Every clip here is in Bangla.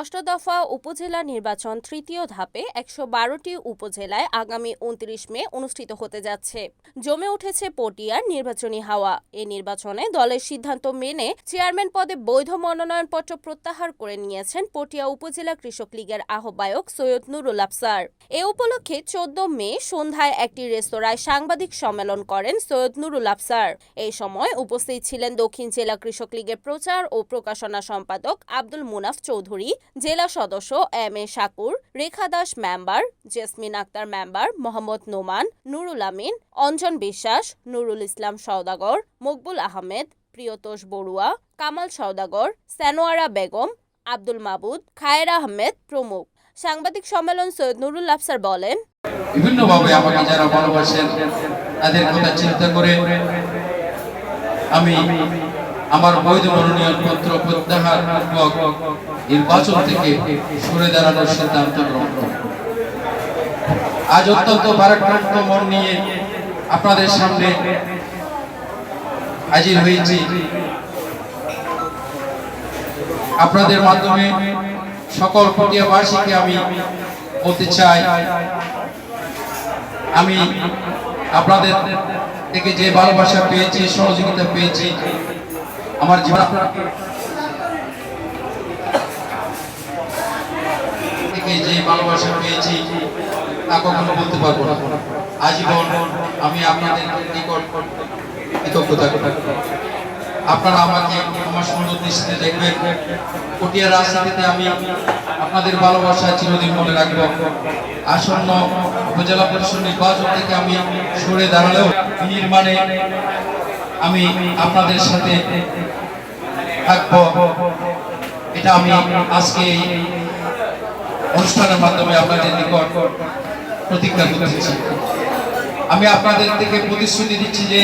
ষষ্ঠ দফা উপজেলা নির্বাচন তৃতীয় ধাপে একশো বারোটি উপজেলায় আগামী উনত্রিশ মে অনুষ্ঠিত হতে যাচ্ছে। জমে উঠেছে পটিয়ার নির্বাচনী হাওয়া। এই নির্বাচনে দলের সিদ্ধান্ত মেনে চেয়ারম্যান পদে বৈধ মনোনয়নপত্র প্রত্যাহার করে নিয়েছেন পটিয়া উপজেলা কৃষক লীগের আহ্বায়ক সৈয়দ নুরুল আফসার। এ উপলক্ষে চোদ্দ মে সন্ধ্যায় একটি রেস্তোরাঁয় সাংবাদিক সম্মেলন করেন সৈয়দ নুরুল আফসার। এই সময় উপস্থিত ছিলেন দক্ষিণ জেলা কৃষক লীগের প্রচার ও প্রকাশনা সম্পাদক আব্দুল মুনাফ চৌধুরী জেলা সদস্য M A Shakur, Rekha Das member, Jesmin Akter member, Mohammad Noman, Nurul Amin, Anjan Biswas, Nurul Islam সওদাগর, মকবুল আহমেদ, প্রিয়তোষ বড়ুয়া, কামাল সওদাগর, সানোয়ারা বেগম, আব্দুল মাবুদ, খায়ের আহমেদ প্রমুখ। সাংবাদিক সম্মেলন সৈয়দ নুরুল আফসার বলেন আমাকে যারা ভালোবাসেন, তাদের কথা চিন্তা করে আমি আমার বৈধ মনোনয়ন পত্র প্রত্যাহার নির্বাচন থেকে সরে দাঁড়ানোর সিদ্ধান্ত গ্রহণ আজ অত্যন্ত ভারাক্রান্ত মন নিয়ে আপনাদের সামনে হাজির হয়েছি। আপনাদের মাধ্যমে সকল পটিয়াবাসীকে আমি বলতে চাই, আমি আপনাদের থেকে যে ভালোবাসা পেয়েছি, সহযোগিতা পেয়েছি আমার জীবন। থেকে যে ভালোবাসা পেয়েছি, তা কখনো বলতে পারব না। আজীবন আমি আপনাদের নিকট কৃতজ্ঞতা। আপনারা আমাকে আমার সুন্দর দৃষ্টিতে দেখবেন। পটিয়া রাজনীতিতে আমি আপনাদের ভালোবাসা চিরদিন মনে রাখব। আসন্ন উপজেলা পরিষদ নির্বাচন থেকে আমি সরে দাঁড়ালেও নির্মাণে আমি আপনাদের সাথে থাকব। এটা আমি আজকে এই অনুষ্ঠানের মাধ্যমে আপনাদের নিকট প্রতিজ্ঞা করতেছি। আমি আপনাদের থেকে প্রতিশ্রুতি দিচ্ছি যে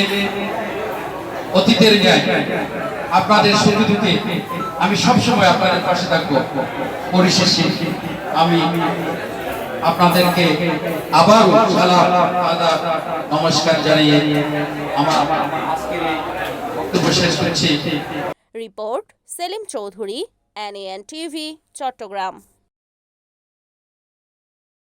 অতীতের ন্যায় আপনাদের সুখে আমি সবসময় আপনাদের পাশে থাকব। পরিশেষে আমি আপনাদেরকে আবার সালাম আদাব নমস্কার জানিয়ে আমার বক্তব্য শেষ করছি। Report Selim Chowdhury NN TV Chittagong.